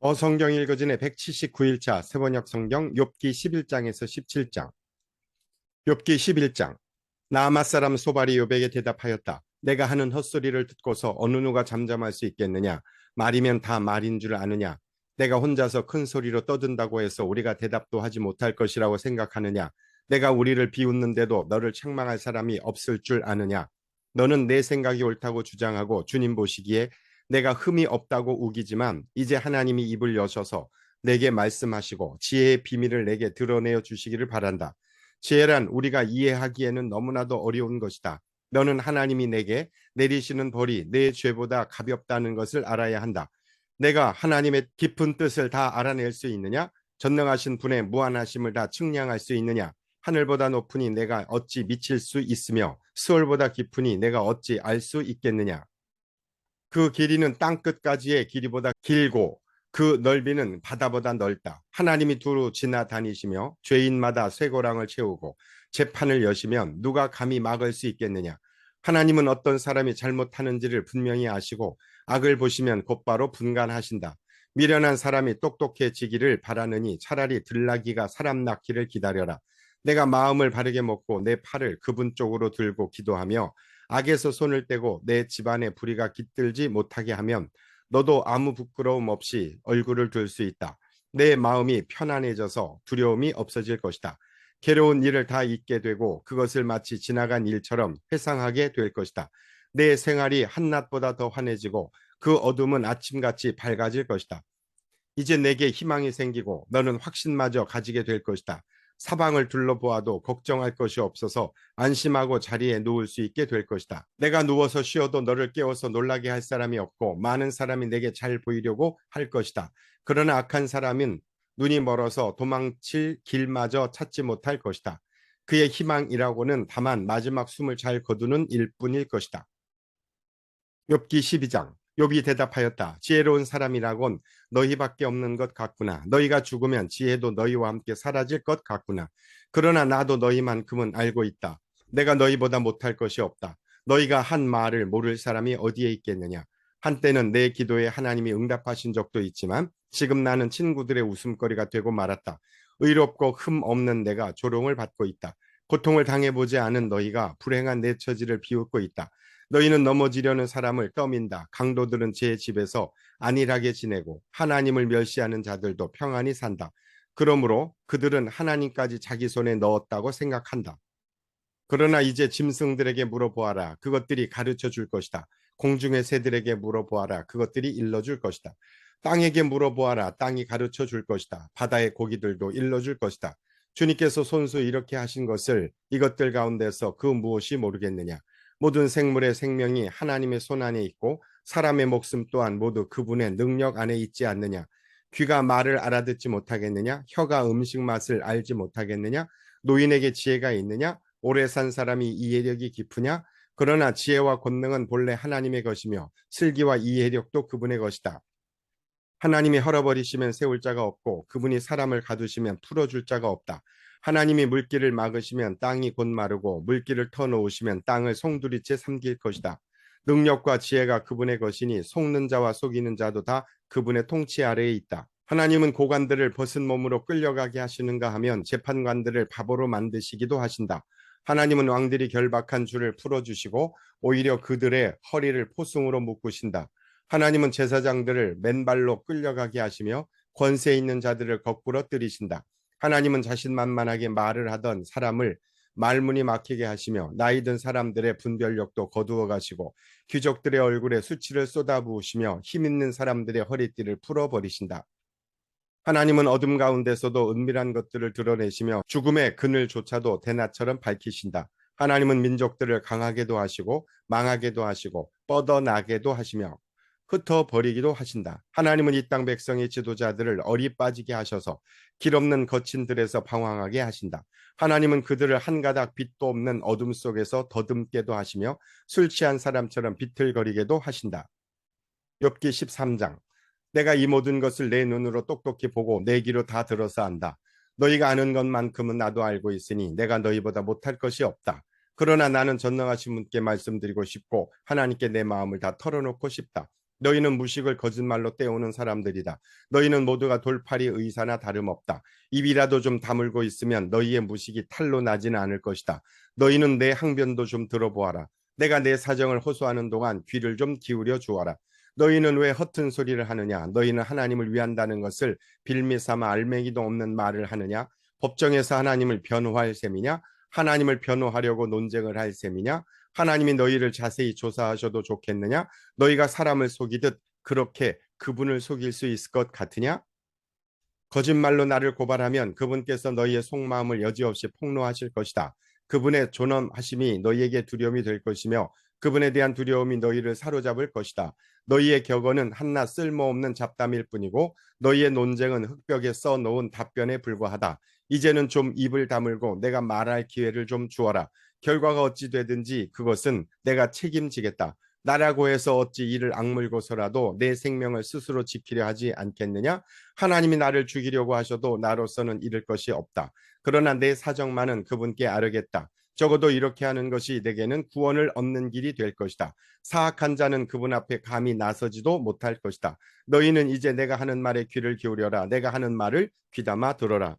어성경 읽어진의 179일차 세번역 성경 욥기 11장에서 17장 욥기 11장 나아맛 사람 소발이 욥에게 대답하였다. 내가 하는 헛소리를 듣고서 어느 누가 잠잠할 수 있겠느냐? 말이면 다 말인 줄 아느냐? 내가 혼자서 큰 소리로 떠든다고 해서 우리가 대답도 하지 못할 것이라고 생각하느냐? 내가 우리를 비웃는데도 너를 책망할 사람이 없을 줄 아느냐? 너는 내 생각이 옳다고 주장하고 주님 보시기에 내가 흠이 없다고 우기지만 이제 하나님이 입을 여셔서 내게 말씀하시고 지혜의 비밀을 내게 드러내어 주시기를 바란다. 지혜란 우리가 이해하기에는 너무나도 어려운 것이다. 너는 하나님이 내게 내리시는 벌이 내 죄보다 가볍다는 것을 알아야 한다. 내가 하나님의 깊은 뜻을 다 알아낼 수 있느냐? 전능하신 분의 무한하심을 다 측량할 수 있느냐? 하늘보다 높으니 내가 어찌 미칠 수 있으며 수월보다 깊으니 내가 어찌 알 수 있겠느냐? 그 길이는 땅 끝까지의 길이보다 길고 그 넓이는 바다보다 넓다. 하나님이 두루 지나다니시며 죄인마다 쇠고랑을 채우고 재판을 여시면 누가 감히 막을 수 있겠느냐. 하나님은 어떤 사람이 잘못하는지를 분명히 아시고 악을 보시면 곧바로 분간하신다. 미련한 사람이 똑똑해지기를 바라느니 차라리 들나기가 사람 낳기를 기다려라. 내가 마음을 바르게 먹고 내 팔을 그분 쪽으로 들고 기도하며 악에서 손을 떼고 내 집안에 불의가 깃들지 못하게 하면 너도 아무 부끄러움 없이 얼굴을 들 수 있다. 내 마음이 편안해져서 두려움이 없어질 것이다. 괴로운 일을 다 잊게 되고 그것을 마치 지나간 일처럼 회상하게 될 것이다. 내 생활이 한낮보다 더 환해지고 그 어둠은 아침같이 밝아질 것이다. 이제 내게 희망이 생기고 너는 확신마저 가지게 될 것이다. 사방을 둘러보아도 걱정할 것이 없어서 안심하고 자리에 누울 수 있게 될 것이다. 내가 누워서 쉬어도 너를 깨워서 놀라게 할 사람이 없고 많은 사람이 내게 잘 보이려고 할 것이다. 그러나 악한 사람은 눈이 멀어서 도망칠 길마저 찾지 못할 것이다. 그의 희망이라고는 다만 마지막 숨을 잘 거두는 일뿐일 것이다. 욥기 12장 욥이 대답하였다. 지혜로운 사람이라곤 너희밖에 없는 것 같구나. 너희가 죽으면 지혜도 너희와 함께 사라질 것 같구나. 그러나 나도 너희만큼은 알고 있다. 내가 너희보다 못할 것이 없다. 너희가 한 말을 모를 사람이 어디에 있겠느냐. 한때는 내 기도에 하나님이 응답하신 적도 있지만 지금 나는 친구들의 웃음거리가 되고 말았다. 의롭고 흠 없는 내가 조롱을 받고 있다. 고통을 당해보지 않은 너희가 불행한 내 처지를 비웃고 있다. 너희는 넘어지려는 사람을 떠민다. 강도들은 제 집에서 안일하게 지내고 하나님을 멸시하는 자들도 평안히 산다. 그러므로 그들은 하나님까지 자기 손에 넣었다고 생각한다. 그러나 이제 짐승들에게 물어보아라. 그것들이 가르쳐 줄 것이다. 공중의 새들에게 물어보아라. 그것들이 일러줄 것이다. 땅에게 물어보아라. 땅이 가르쳐 줄 것이다. 바다의 고기들도 일러줄 것이다. 주님께서 손수 이렇게 하신 것을 이것들 가운데서 그 무엇이 모르겠느냐. 모든 생물의 생명이 하나님의 손 안에 있고 사람의 목숨 또한 모두 그분의 능력 안에 있지 않느냐. 귀가 말을 알아듣지 못하겠느냐? 혀가 음식 맛을 알지 못하겠느냐? 노인에게 지혜가 있느냐? 오래 산 사람이 이해력이 깊으냐? 그러나 지혜와 권능은 본래 하나님의 것이며 슬기와 이해력도 그분의 것이다. 하나님이 헐어버리시면 세울 자가 없고 그분이 사람을 가두시면 풀어줄 자가 없다. 하나님이 물길을 막으시면 땅이 곧 마르고 물길을 터놓으시면 땅을 송두리째 삼킬 것이다. 능력과 지혜가 그분의 것이니 속는 자와 속이는 자도 다 그분의 통치 아래에 있다. 하나님은 고관들을 벗은 몸으로 끌려가게 하시는가 하면 재판관들을 바보로 만드시기도 하신다. 하나님은 왕들이 결박한 줄을 풀어주시고 오히려 그들의 허리를 포승으로 묶으신다. 하나님은 제사장들을 맨발로 끌려가게 하시며 권세 있는 자들을 거꾸로 들이신다. 하나님은 자신만만하게 말을 하던 사람을 말문이 막히게 하시며 나이 든 사람들의 분별력도 거두어 가시고 귀족들의 얼굴에 수치를 쏟아부으시며 힘 있는 사람들의 허리띠를 풀어버리신다. 하나님은 어둠 가운데서도 은밀한 것들을 드러내시며 죽음의 그늘조차도 대낮처럼 밝히신다. 하나님은 민족들을 강하게도 하시고 망하게도 하시고 뻗어나게도 하시며 흩어버리기도 하신다. 하나님은 이 땅 백성의 지도자들을 어리 빠지게 하셔서 길 없는 거친 들에서 방황하게 하신다. 하나님은 그들을 한 가닥 빛도 없는 어둠 속에서 더듬게도 하시며 술 취한 사람처럼 비틀거리게도 하신다. 욥기 13장 내가 이 모든 것을 내 눈으로 똑똑히 보고 내 귀로 다 들어서 안다. 너희가 아는 것만큼은 나도 알고 있으니 내가 너희보다 못할 것이 없다. 그러나 나는 전능하신 분께 말씀드리고 싶고 하나님께 내 마음을 다 털어놓고 싶다. 너희는 무식을 거짓말로 떼오는 사람들이다. 너희는 모두가 돌팔이 의사나 다름없다. 입이라도 좀 다물고 있으면 너희의 무식이 탈로 나지는 않을 것이다. 너희는 내 항변도 좀 들어보아라. 내가 내 사정을 호소하는 동안 귀를 좀 기울여 주어라. 너희는 왜 허튼 소리를 하느냐? 너희는 하나님을 위한다는 것을 빌미 삼아 알맹이도 없는 말을 하느냐? 법정에서 하나님을 변호할 셈이냐? 하나님을 변호하려고 논쟁을 할 셈이냐? 하나님이 너희를 자세히 조사하셔도 좋겠느냐? 너희가 사람을 속이듯 그렇게 그분을 속일 수 있을 것 같으냐? 거짓말로 나를 고발하면 그분께서 너희의 속마음을 여지없이 폭로하실 것이다. 그분의 존엄하심이 너희에게 두려움이 될 것이며 그분에 대한 두려움이 너희를 사로잡을 것이다. 너희의 격언은 한낱 쓸모없는 잡담일 뿐이고 너희의 논쟁은 흙벽에 써 놓은 답변에 불과하다. 이제는 좀 입을 다물고 내가 말할 기회를 좀 주어라. 결과가 어찌 되든지 그것은 내가 책임지겠다. 나라고 해서 어찌 이를 악물고서라도 내 생명을 스스로 지키려 하지 않겠느냐? 하나님이 나를 죽이려고 하셔도 나로서는 잃을 것이 없다. 그러나 내 사정만은 그분께 아르겠다. 적어도 이렇게 하는 것이 내게는 구원을 얻는 길이 될 것이다. 사악한 자는 그분 앞에 감히 나서지도 못할 것이다. 너희는 이제 내가 하는 말에 귀를 기울여라. 내가 하는 말을 귀담아 들어라.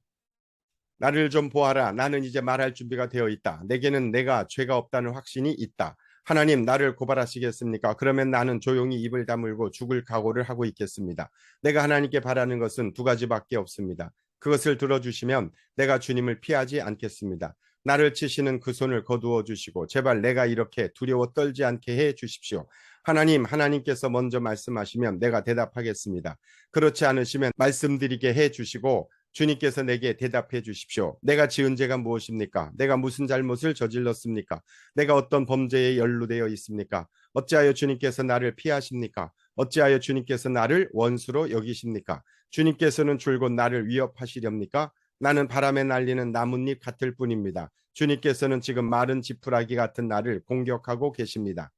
나를 좀 보아라. 나는 이제 말할 준비가 되어 있다. 내게는 내가 죄가 없다는 확신이 있다. 하나님 나를 고발하시겠습니까? 그러면 나는 조용히 입을 다물고 죽을 각오를 하고 있겠습니다. 내가 하나님께 바라는 것은 두 가지밖에 없습니다. 그것을 들어주시면 내가 주님을 피하지 않겠습니다. 나를 치시는 그 손을 거두어 주시고 제발 내가 이렇게 두려워 떨지 않게 해 주십시오. 하나님, 하나님께서 먼저 말씀하시면 내가 대답하겠습니다. 그렇지 않으시면 말씀드리게 해 주시고 주님께서 내게 대답해 주십시오. 내가 지은 죄가 무엇입니까? 내가 무슨 잘못을 저질렀습니까? 내가 어떤 범죄에 연루되어 있습니까? 어찌하여 주님께서 나를 피하십니까? 어찌하여 주님께서 나를 원수로 여기십니까? 주님께서는 줄곧 나를 위협하시렵니까? 나는 바람에 날리는 나뭇잎 같을 뿐입니다. 주님께서는 지금 마른 지푸라기 같은 나를 공격하고 계십니다.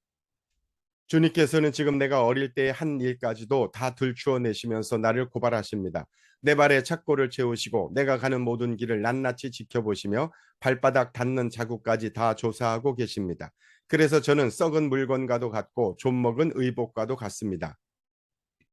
주님께서는 지금 내가 어릴 때의 한 일까지도 다 들추어내시면서 나를 고발하십니다. 내 발에 착고를 채우시고 내가 가는 모든 길을 낱낱이 지켜보시며 발바닥 닿는 자국까지 다 조사하고 계십니다. 그래서 저는 썩은 물건과도 같고 좀 먹은 의복과도 같습니다.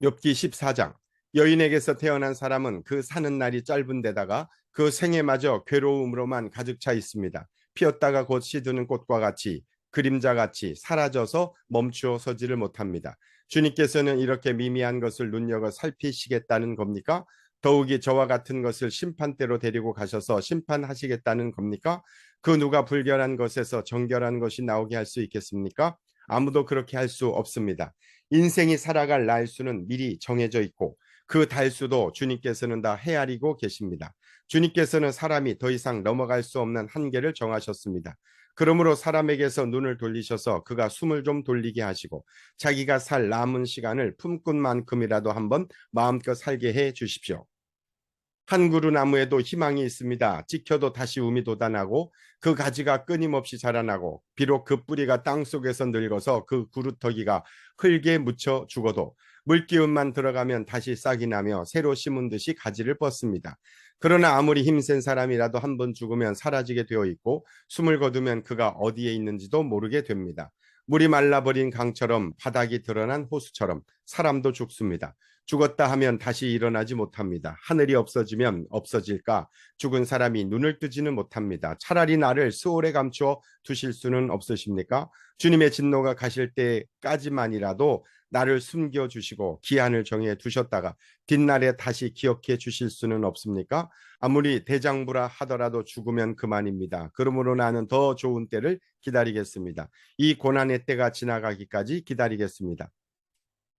욥기 14장 여인에게서 태어난 사람은 그 사는 날이 짧은 데다가 그 생애마저 괴로움으로만 가득 차 있습니다. 피었다가 곧 시드는 꽃과 같이 그림자같이 사라져서 멈추어 서지를 못합니다. 주님께서는 이렇게 미미한 것을 눈여겨 살피시겠다는 겁니까? 더욱이 저와 같은 것을 심판대로 데리고 가셔서 심판하시겠다는 겁니까? 그 누가 불결한 것에서 정결한 것이 나오게 할 수 있겠습니까? 아무도 그렇게 할 수 없습니다. 인생이 살아갈 날수는 미리 정해져 있고 그 달수도 주님께서는 다 헤아리고 계십니다. 주님께서는 사람이 더 이상 넘어갈 수 없는 한계를 정하셨습니다. 그러므로 사람에게서 눈을 돌리셔서 그가 숨을 좀 돌리게 하시고 자기가 살 남은 시간을 품꾼 만큼이라도 한번 마음껏 살게 해 주십시오. 한 그루 나무에도 희망이 있습니다. 찍혀도 다시 um이 돋아나고 그 가지가 끊임없이 자라나고 비록 그 뿌리가 땅 속에서 늙어서 그 구루터기가 흙에 묻혀 죽어도 물기운만 들어가면 다시 싹이 나며 새로 심은 듯이 가지를 뻗습니다. 그러나 아무리 힘센 사람이라도 한 번 죽으면 사라지게 되어 있고 숨을 거두면 그가 어디에 있는지도 모르게 됩니다. 물이 말라버린 강처럼 바닥이 드러난 호수처럼 사람도 죽습니다. 죽었다 하면 다시 일어나지 못합니다. 하늘이 없어지면 없어질까? 죽은 사람이 눈을 뜨지는 못합니다. 차라리 나를 수월에 감추어 두실 수는 없으십니까? 주님의 진노가 가실 때까지만이라도 나를 숨겨 주시고 기한을 정해 두셨다가 뒷날에 다시 기억해 주실 수는 없습니까? 아무리 대장부라 하더라도 죽으면 그만입니다. 그러므로 나는 더 좋은 때를 기다리겠습니다. 이 고난의 때가 지나가기까지 기다리겠습니다.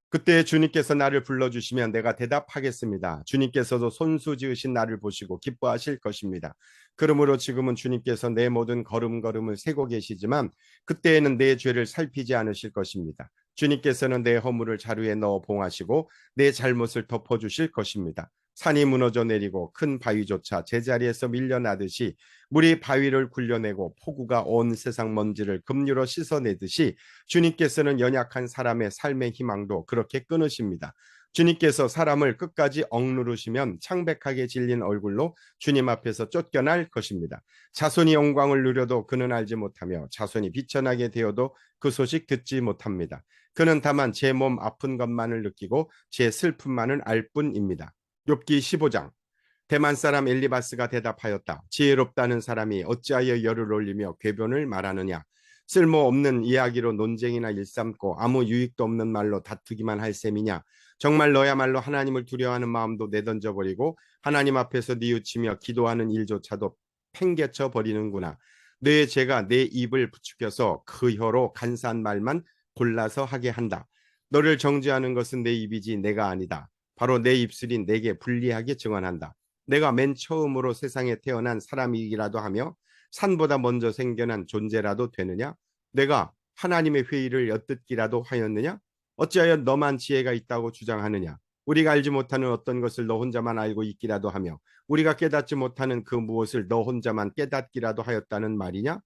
그때 주님께서 나를 불러주시면 내가 대답하겠습니다. 주님께서도 손수 지으신 나를 보시고 기뻐하실 것입니다. 그러므로 지금은 주님께서 내 모든 걸음걸음을 세고 계시지만 그때에는 내 죄를 살피지 않으실 것입니다. 주님께서는 내 허물을 자루에 넣어 봉하시고 내 잘못을 덮어주실 것입니다. 산이 무너져 내리고 큰 바위조차 제자리에서 밀려나듯이 물이 바위를 굴려내고 폭우가 온 세상 먼지를 급류로 씻어내듯이 주님께서는 연약한 사람의 삶의 희망도 그렇게 끊으십니다. 주님께서 사람을 끝까지 억누르시면 창백하게 질린 얼굴로 주님 앞에서 쫓겨날 것입니다. 자손이 영광을 누려도 그는 알지 못하며 자손이 비천하게 되어도 그 소식 듣지 못합니다. 그는 다만 제 몸 아픈 것만을 느끼고 제 슬픔만을 알 뿐입니다. 욥기 15장 대만 사람 엘리바스가 대답하였다. 지혜롭다는 사람이 어찌하여 열을 올리며 궤변을 말하느냐. 쓸모없는 이야기로 논쟁이나 일삼고 아무 유익도 없는 말로 다투기만 할 셈이냐. 정말 너야말로 하나님을 두려워하는 마음도 내던져 버리고 하나님 앞에서 뉘우치며 기도하는 일조차도 팽개쳐 버리는구나. 내 죄가 내 입을 부추겨서 그 혀로 간사한 말만 골라서 하게 한다. 너를 정죄하는 것은 내 입이지 내가 아니다. 바로 내 입술이 내게 불리하게 증언한다. 내가 맨 처음으로 세상에 태어난 사람이기라도 하며 산보다 먼저 생겨난 존재라도 되느냐? 내가 하나님의 회의를 엿듣기라도 하였느냐? 어찌하여 너만 지혜가 있다고 주장하느냐? 우리가 알지 못하는 어떤 것을 너 혼자만 알고 있기라도 하며 우리가 깨닫지 못하는 그 무엇을 너 혼자만 깨닫기라도 하였다는 말이냐?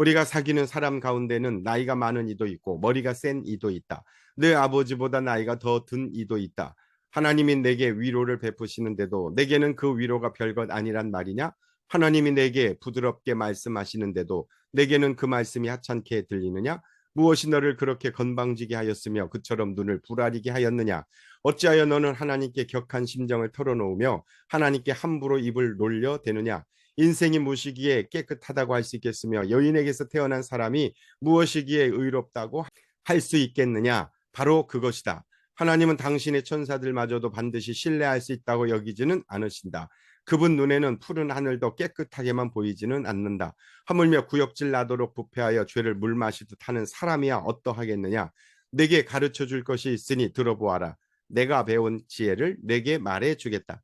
우리가 사귀는 사람 가운데는 나이가 많은 이도 있고 머리가 센 이도 있다. 내 아버지보다 나이가 더 든 이도 있다. 하나님이 내게 위로를 베푸시는데도 내게는 그 위로가 별것 아니란 말이냐? 하나님이 내게 부드럽게 말씀하시는데도 내게는 그 말씀이 하찮게 들리느냐? 무엇이 너를 그렇게 건방지게 하였으며 그처럼 눈을 부라리게 하였느냐? 어찌하여 너는 하나님께 격한 심정을 털어놓으며 하나님께 함부로 입을 놀려 대느냐? 인생이 무엇이기에 깨끗하다고 할 수 있겠으며 여인에게서 태어난 사람이 무엇이기에 의롭다고 할 수 있겠느냐? 바로 그것이다. 하나님은 당신의 천사들마저도 반드시 신뢰할 수 있다고 여기지는 않으신다. 그분 눈에는 푸른 하늘도 깨끗하게만 보이지는 않는다. 하물며 구역질 나도록 부패하여 죄를 물 마시듯 하는 사람이야 어떠하겠느냐? 내게 가르쳐 줄 것이 있으니 들어보아라. 내가 배운 지혜를 내게 말해 주겠다.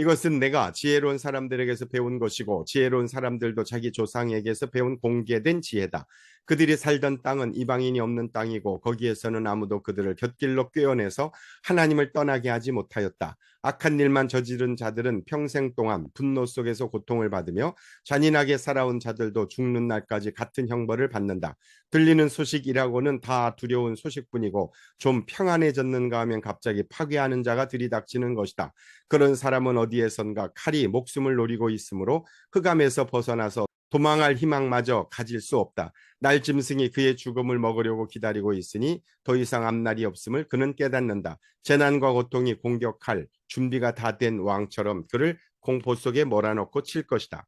이것은 내가 지혜로운 사람들에게서 배운 것이고 지혜로운 사람들도 자기 조상에게서 배운 공개된 지혜다. 그들이 살던 땅은 이방인이 없는 땅이고 거기에서는 아무도 그들을 곁길로 꿰어내서 하나님을 떠나게 하지 못하였다. 악한 일만 저지른 자들은 평생 동안 분노 속에서 고통을 받으며 잔인하게 살아온 자들도 죽는 날까지 같은 형벌을 받는다. 들리는 소식이라고는 다 두려운 소식뿐이고 좀 평안해졌는가 하면 갑자기 파괴하는 자가 들이닥치는 것이다. 그런 사람은 어디에선가 칼이 목숨을 노리고 있으므로 흑암에서 벗어나서 도망할 희망마저 가질 수 없다. 날 짐승이 그의 죽음을 먹으려고 기다리고 있으니 더 이상 앞날이 없음을 그는 깨닫는다. 재난과 고통이 공격할 준비가 다 된 왕처럼 그를 공포 속에 몰아넣고 칠 것이다.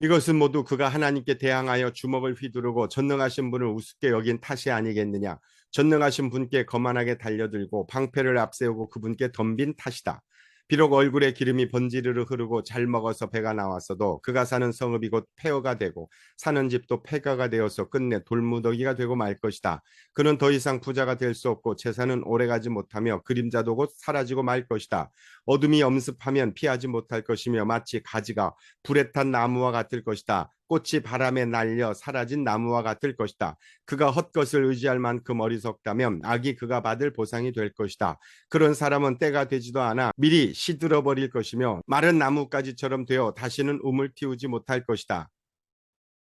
이것은 모두 그가 하나님께 대항하여 주먹을 휘두르고 전능하신 분을 우습게 여긴 탓이 아니겠느냐. 전능하신 분께 거만하게 달려들고 방패를 앞세우고 그분께 덤빈 탓이다. 비록 얼굴에 기름이 번지르르 흐르고 잘 먹어서 배가 나왔어도 그가 사는 성읍이 곧 폐허가 되고 사는 집도 폐가가 되어서 끝내 돌무더기가 되고 말 것이다. 그는 더 이상 부자가 될 수 없고 재산은 오래가지 못하며 그림자도 곧 사라지고 말 것이다. 어둠이 엄습하면 피하지 못할 것이며 마치 가지가 불에 탄 나무와 같을 것이다. 꽃이 바람에 날려 사라진 나무와 같을 것이다. 그가 헛것을 의지할 만큼 어리석다면 악이 그가 받을 보상이 될 것이다. 그런 사람은 때가 되지도 않아 미리 시들어 버릴 것이며 마른 나무까지처럼 되어 다시는 우물 틔우지 못할 것이다.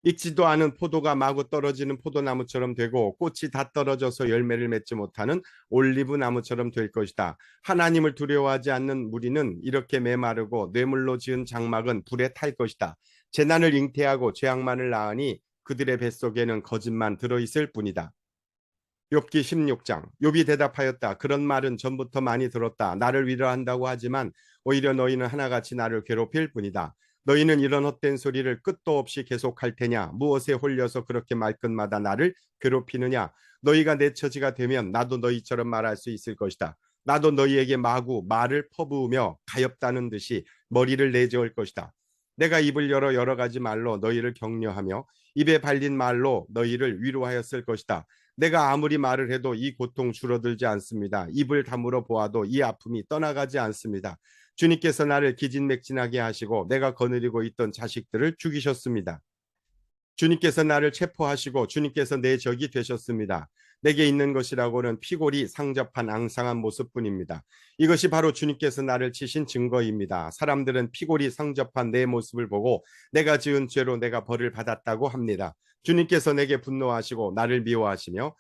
익지도 않은 포도가 마구 떨어지는 포도나무처럼 되고 꽃이 다 떨어져서 열매를 맺지 못하는 올리브 나무처럼 될 것이다. 하나님을 두려워하지 않는 무리는 이렇게 메마르고 뇌물로 지은 장막은 불에 탈 것이다. 재난을 잉태하고 죄악만을 낳으니 그들의 뱃속에는 거짓만 들어있을 뿐이다. 욥기 16장 욥이 대답하였다. 그런 말은 전부터 많이 들었다. 나를 위로한다고 하지만 오히려 너희는 하나같이 나를 괴롭힐 뿐이다. 너희는 이런 헛된 소리를 끝도 없이 계속할 테냐? 무엇에 홀려서 그렇게 말끝마다 나를 괴롭히느냐? 너희가 내 처지가 되면 나도 너희처럼 말할 수 있을 것이다. 나도 너희에게 마구 말을 퍼부으며 가엾다는 듯이 머리를 내저을 것이다. 내가 입을 열어 여러 가지 말로 너희를 격려하며 입에 발린 말로 너희를 위로하였을 것이다. 내가 아무리 말을 해도 이 고통 줄어들지 않습니다. 입을 다물어 보아도 이 아픔이 떠나가지 않습니다. 주님께서 나를 기진맥진하게 하시고 내가 거느리고 있던 자식들을 죽이셨습니다. 주님께서 나를 체포하시고 주님께서 내 적이 되셨습니다. 내게 있는 것이라고는 피골이 상접한 앙상한 모습뿐입니다. 이것이 바로 주님께서 나를 치신 증거입니다. 사람들은 피골이 상접한 내 모습을 보고 내가 지은 죄로 내가 벌을 받았다고 합니다. 주님께서 내게 분노하시고 나를 미워하시며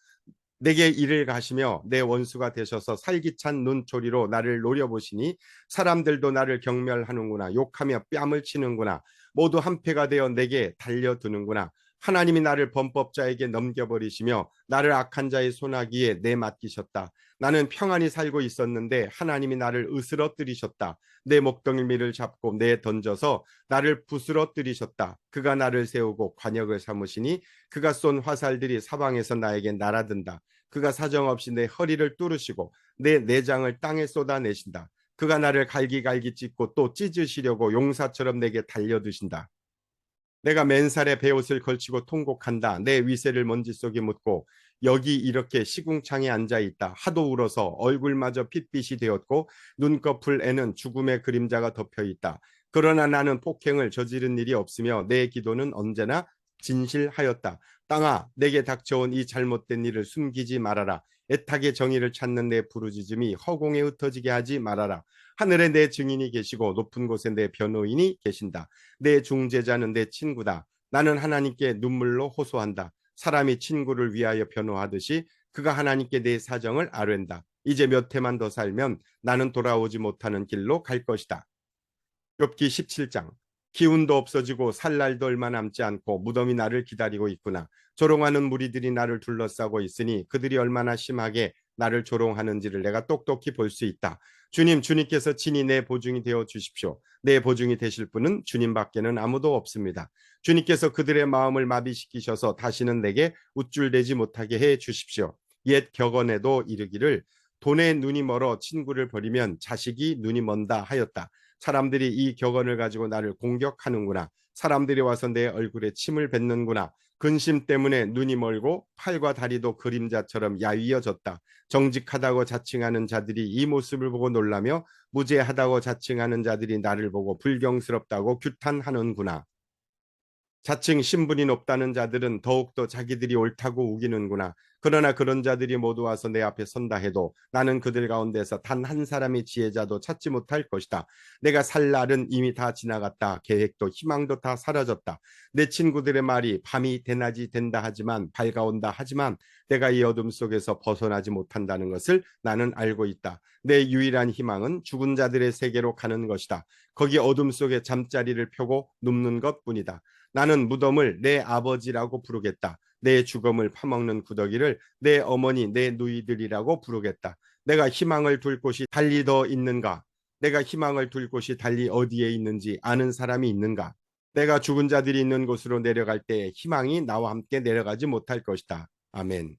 내게 일을 가시며 내 원수가 되셔서 살기찬 눈초리로 나를 노려보시니 사람들도 나를 경멸하는구나 욕하며 뺨을 치는구나 모두 한패가 되어 내게 달려드는구나 하나님이 나를 범법자에게 넘겨버리시며 나를 악한 자의 손아귀에 내맡기셨다. 나는 평안히 살고 있었는데 하나님이 나를 으스러뜨리셨다. 내 목덜미를 잡고 내 던져서 나를 부스러뜨리셨다. 그가 나를 세우고 관역을 삼으시니 그가 쏜 화살들이 사방에서 나에게 날아든다. 그가 사정없이 내 허리를 뚫으시고 내 내장을 땅에 쏟아내신다. 그가 나를 갈기갈기 찢고 또 찢으시려고 용사처럼 내게 달려드신다. 내가 맨살에 베옷을 걸치고 통곡한다. 내 위세를 먼지 속에 묻고 여기 이렇게 시궁창에 앉아 있다. 하도 울어서 얼굴마저 핏빛이 되었고 눈꺼풀에는 죽음의 그림자가 덮여 있다. 그러나 나는 폭행을 저지른 일이 없으며 내 기도는 언제나 진실하였다. 땅아, 내게 닥쳐온 이 잘못된 일을 숨기지 말아라. 애타게 정의를 찾는 내 부르짖음이 허공에 흩어지게 하지 말아라. 하늘에 내 증인이 계시고 높은 곳에 내 변호인이 계신다. 내 중재자는 내 친구다. 나는 하나님께 눈물로 호소한다. 사람이 친구를 위하여 변호하듯이 그가 하나님께 내 사정을 아뢰다. 이제 몇 해만 더 살면 나는 돌아오지 못하는 길로 갈 것이다. 욥기 17장 기운도 없어지고 살 날도 얼마 남지 않고 무덤이 나를 기다리고 있구나. 조롱하는 무리들이 나를 둘러싸고 있으니 그들이 얼마나 심하게 나를 조롱하는지를 내가 똑똑히 볼 수 있다. 주님, 주님께서 친히 내 보증이 되어 주십시오. 내 보증이 되실 분은 주님밖에는 아무도 없습니다. 주님께서 그들의 마음을 마비시키셔서 다시는 내게 우쭐대지 못하게 해 주십시오. 옛 격언에도 이르기를 돈에 눈이 멀어 친구를 버리면 자식이 눈이 먼다 하였다. 사람들이 이 격언을 가지고 나를 공격하는구나. 사람들이 와서 내 얼굴에 침을 뱉는구나. 근심 때문에 눈이 멀고 팔과 다리도 그림자처럼 야위어졌다. 정직하다고 자칭하는 자들이 이 모습을 보고 놀라며 무죄하다고 자칭하는 자들이 나를 보고 불경스럽다고 규탄하는구나. 자칭 신분이 높다는 자들은 더욱더 자기들이 옳다고 우기는구나. 그러나 그런 자들이 모두 와서 내 앞에 선다 해도 나는 그들 가운데서 단 한 사람의 지혜자도 찾지 못할 것이다. 내가 살 날은 이미 다 지나갔다. 계획도 희망도 다 사라졌다. 내 친구들의 말이 밤이 대낮이 된다 하지만 밝아온다 하지만 내가 이 어둠 속에서 벗어나지 못한다는 것을 나는 알고 있다. 내 유일한 희망은 죽은 자들의 세계로 가는 것이다. 거기 어둠 속에 잠자리를 펴고 눕는 것뿐이다. 나는 무덤을 내 아버지라고 부르겠다. 내 죽음을 파먹는 구더기를 내 어머니, 내 누이들이라고 부르겠다. 내가 희망을 둘 곳이 달리 더 있는가? 내가 희망을 둘 곳이 달리 어디에 있는지 아는 사람이 있는가? 내가 죽은 자들이 있는 곳으로 내려갈 때 희망이 나와 함께 내려가지 못할 것이다. 아멘.